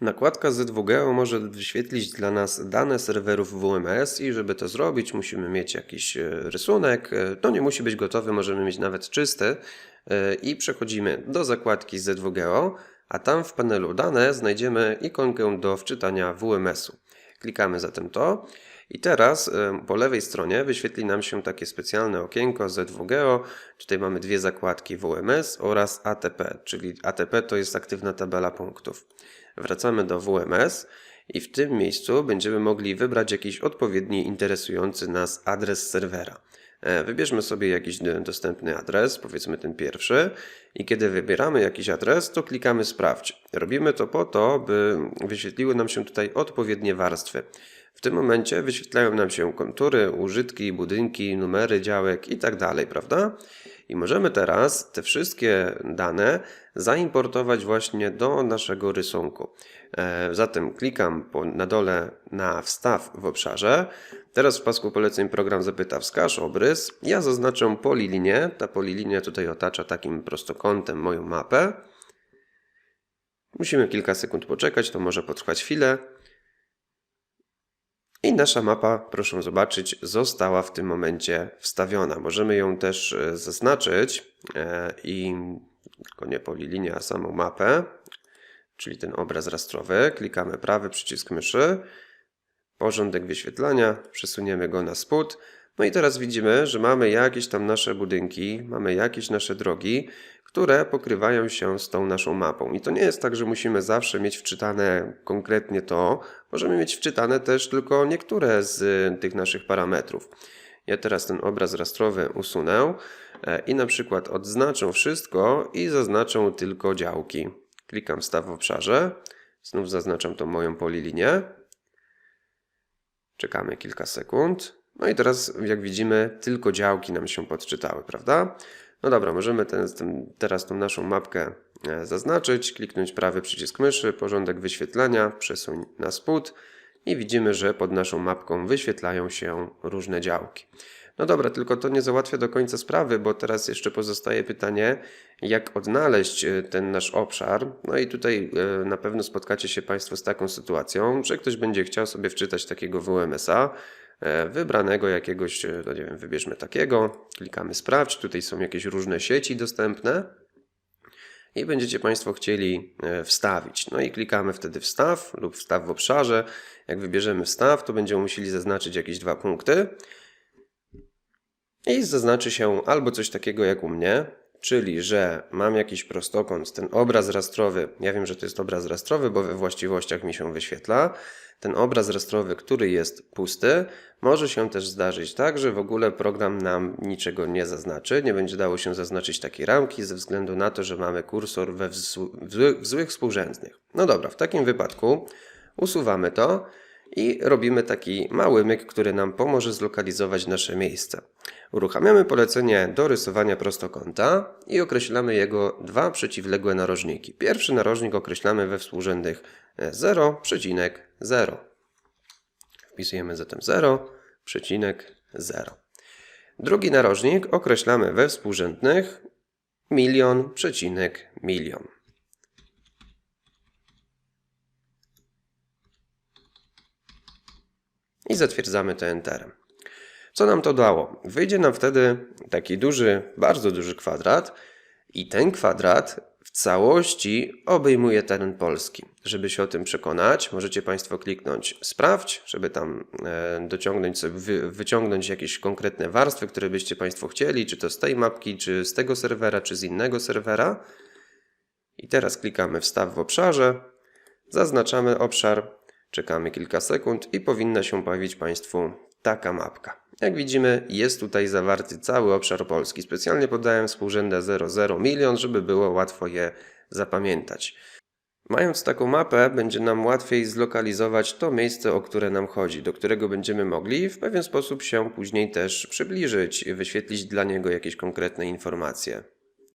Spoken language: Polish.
Nakładka Z2Geo może wyświetlić dla nas dane serwerów WMS i żeby to zrobić musimy mieć jakiś e, rysunek. E, To nie musi być gotowy, możemy mieć nawet czysty E, i przechodzimy do zakładki Z2Geo, a tam w panelu dane znajdziemy ikonkę do wczytania WMS-u. Klikamy zatem to i teraz po lewej stronie wyświetli nam się takie specjalne okienko Z2Geo. Tutaj mamy dwie zakładki WMS oraz ATP, czyli ATP to jest aktywna tabela punktów. Wracamy do WMS i w tym miejscu będziemy mogli wybrać jakiś odpowiedni interesujący nas adres serwera. E, Wybierzmy sobie jakiś dostępny adres, powiedzmy ten pierwszy, i kiedy wybieramy jakiś adres, to klikamy sprawdź. Robimy to po to, by wyświetliły nam się tutaj odpowiednie warstwy. W tym momencie wyświetlają nam się kontury, użytki, budynki, numery działek i tak prawda? I możemy teraz te wszystkie dane zaimportować właśnie do naszego rysunku. E, Zatem klikam na dole na wstaw w obszarze. Teraz w pasku poleceń program zapyta wskaż obrys. Ja zaznaczę polilinię. Ta polilinia tutaj otacza takim prostokątem moją mapę. Musimy kilka sekund poczekać, to może potrwać chwilę. Nasza mapa, proszę zobaczyć, została w tym momencie wstawiona. Możemy ją też e, zaznaczyć e, i tylko nie polilinia, a samą mapę, czyli ten obraz rastrowy. Klikamy prawy przycisk myszy, porządek wyświetlania, przesuniemy go na spód. No i teraz widzimy, że mamy jakieś tam nasze budynki, mamy jakieś nasze drogi, które pokrywają się z tą naszą mapą. I to nie jest tak, że musimy zawsze mieć wczytane konkretnie to. Możemy mieć wczytane też tylko niektóre z y, tych naszych parametrów. Ja teraz ten obraz rastrowy usunę e, i na przykład odznaczę wszystko i zaznaczę tylko działki. Klikam wstaw w obszarze. Znów zaznaczam tą moją polilinię. Czekamy kilka sekund. No i teraz, jak widzimy, tylko działki nam się podczytały, prawda? No dobra, możemy ten, ten, teraz tą naszą mapkę e, zaznaczyć, kliknąć prawy przycisk myszy, porządek wyświetlania, przesuń na spód i widzimy, że pod naszą mapką wyświetlają się różne działki. No dobra, tylko to nie załatwia do końca sprawy, bo teraz jeszcze pozostaje pytanie, jak odnaleźć e, ten nasz obszar. No i tutaj e, na pewno spotkacie się Państwo z taką sytuacją, że ktoś będzie chciał sobie wczytać takiego WMS-a, wybranego jakiegoś, e, no nie wiem, wybierzmy takiego, klikamy sprawdź, tutaj są jakieś różne sieci dostępne i będziecie Państwo chcieli e, wstawić. No i klikamy wtedy wstaw lub wstaw w obszarze. Jak wybierzemy wstaw, to będziemy musieli zaznaczyć jakieś dwa punkty. I zaznaczy się albo coś takiego jak u mnie, czyli że mam jakiś prostokąt, ten obraz rastrowy, ja wiem, że to jest obraz rastrowy, bo we właściwościach mi się wyświetla. Ten obraz rastrowy, który jest pusty, może się też zdarzyć tak, że w ogóle program nam niczego nie zaznaczy, nie będzie dało się zaznaczyć takiej ramki ze względu na to, że mamy kursor we w, złych, w złych współrzędnych. No dobra, w takim wypadku usuwamy to i robimy taki mały myk, który nam pomoże zlokalizować nasze miejsce. Uruchamiamy polecenie do rysowania prostokąta i określamy jego dwa przeciwległe narożniki. Pierwszy narożnik określamy we współrzędnych e, 0,0. Wpisujemy zatem 0,0. Drugi narożnik określamy we współrzędnych milion przecinek milion. I zatwierdzamy to Enterem. Co nam to dało? Wyjdzie nam wtedy taki duży, bardzo duży kwadrat i ten kwadrat w całości obejmuje teren Polski. Żeby się o tym przekonać, możecie Państwo kliknąć sprawdź, żeby tam e, dociągnąć wyciągnąć jakieś konkretne warstwy, które byście Państwo chcieli, czy to z tej mapki, czy z tego serwera, czy z innego serwera. I teraz klikamy wstaw w obszarze, zaznaczamy obszar, czekamy kilka sekund i powinna się pojawić Państwu taka mapka. Jak widzimy, jest tutaj zawarty cały obszar Polski. Specjalnie podałem współrzędne 00 milion, żeby było łatwo je zapamiętać. Mając taką mapę, będzie nam łatwiej zlokalizować to miejsce, o które nam chodzi, do którego będziemy mogli w pewien sposób się później też przybliżyć i wyświetlić dla niego jakieś konkretne informacje.